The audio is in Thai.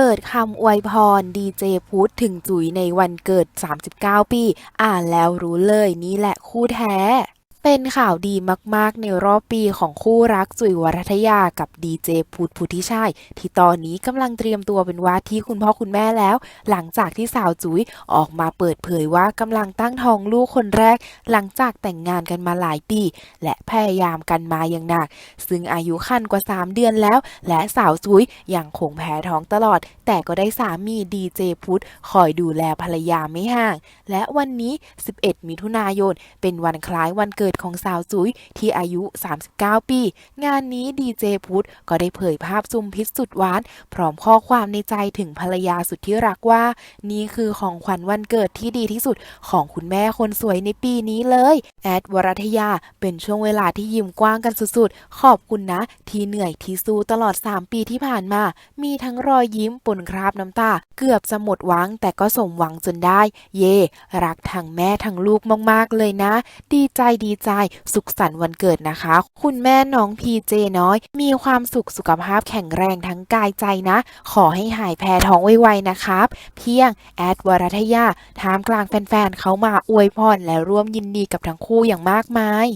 เปิดคำอวยพรดีเจพุทธถึงจุ๋ยในวันเกิด 39 ปี อ่านแล้วรู้เลยนี่แหละคู่แท้ เป็นข่าวดีมากๆ ในรอบปีของคู่รักจุ๋ยวรัตยากับดีเจพุทธพุทธิชัย ที่ตอนนี้กำลังเตรียมตัวเป็นว่าที่คุณพ่อคุณแม่แล้ว หลังจากที่สาวจุ๋ยออกมาเปิดเผยว่ากำลังตั้งท้องลูกคนแรก หลังจากแต่งงานกันมาหลายปี และพยายามกันมาอย่างหนัก ซึ่งอายุคันกว่า 3 เดือนแล้ว และสาวจุ๋ยยังคงแพ้ท้องตลอด แต่ก็ได้สามีดีเจพุทธคอยดูแลภรรยาไม่ห่าง และวันนี้ 11 มิถุนายน เป็นวันคล้ายวันเกิดของสาวจุ๋ยที่อายุ 39 ปี งานนี้ดีเจพุทธก็ได้เผยภาพซุมพิษสุดหวาน พร้อมข้อความในใจถึงภรรยาสุดที่รักว่า นี่คือของขวัญวันเกิดที่ดีที่สุดของคุณแม่คนสวยในปีนี้เลย แอดวรัทยาเป็นช่วงเวลาที่ยิ้มกว้างกันสุดๆ ขอบคุณนะ ที่เหนื่อยที่สู้ตลอด 3 ปีที่ผ่านมา มีทั้งรอยยิ้มปนคราบน้ำตา เกือบจะหมดหวังแต่ก็สมหวังจนได้ เย่รักทั้งแม่ทั้งลูกมากๆเลยนะ ดีใจดีใจสุขสันต์วันเกิดนะคะ คุณแม่น้องพีเจน้อย มีความสุขสุขภาพแข็งแรงทั้งกายใจนะ ขอให้หายแพ้ท้องไวๆนะครับ เพียงแอดวรัทยาท่ามกลางแฟนๆเขามาอวยพรและร่วมยินดีกับทั้งคู่อย่างมากมาย